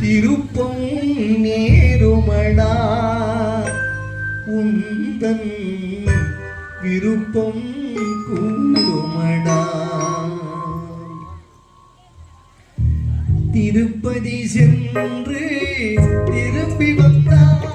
திருப்பம் நேருமடா. உந்தன் விருப்பம் கூடுமடா திருப்பதி சென்று திரும்பி வந்தான்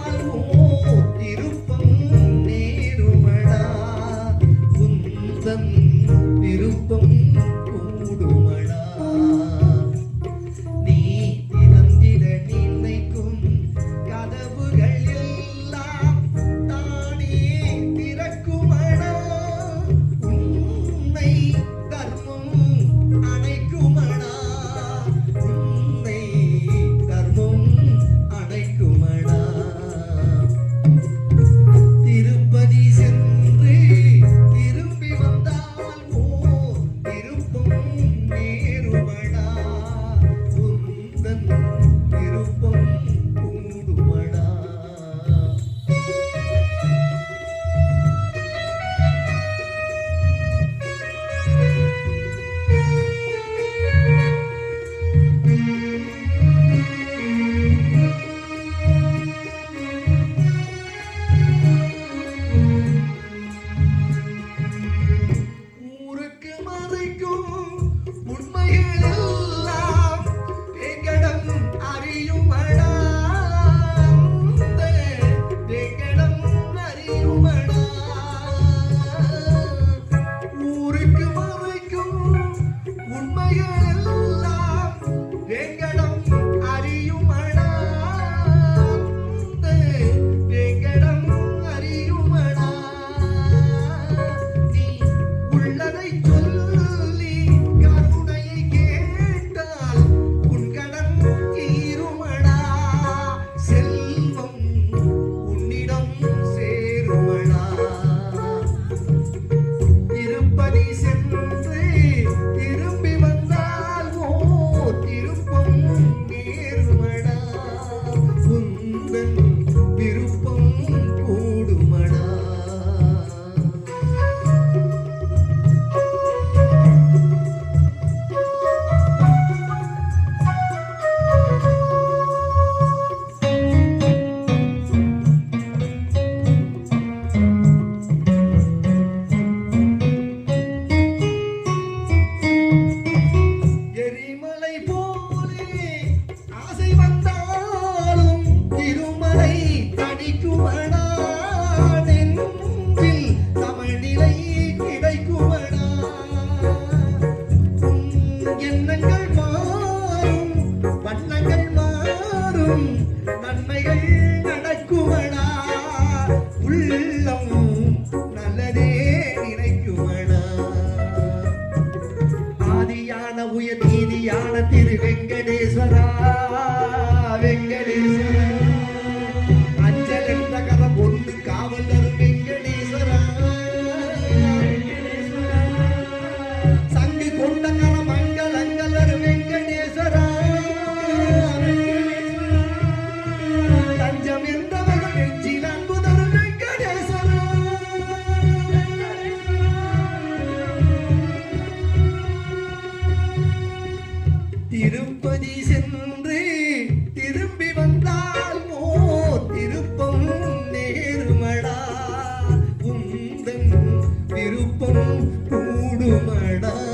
熊二的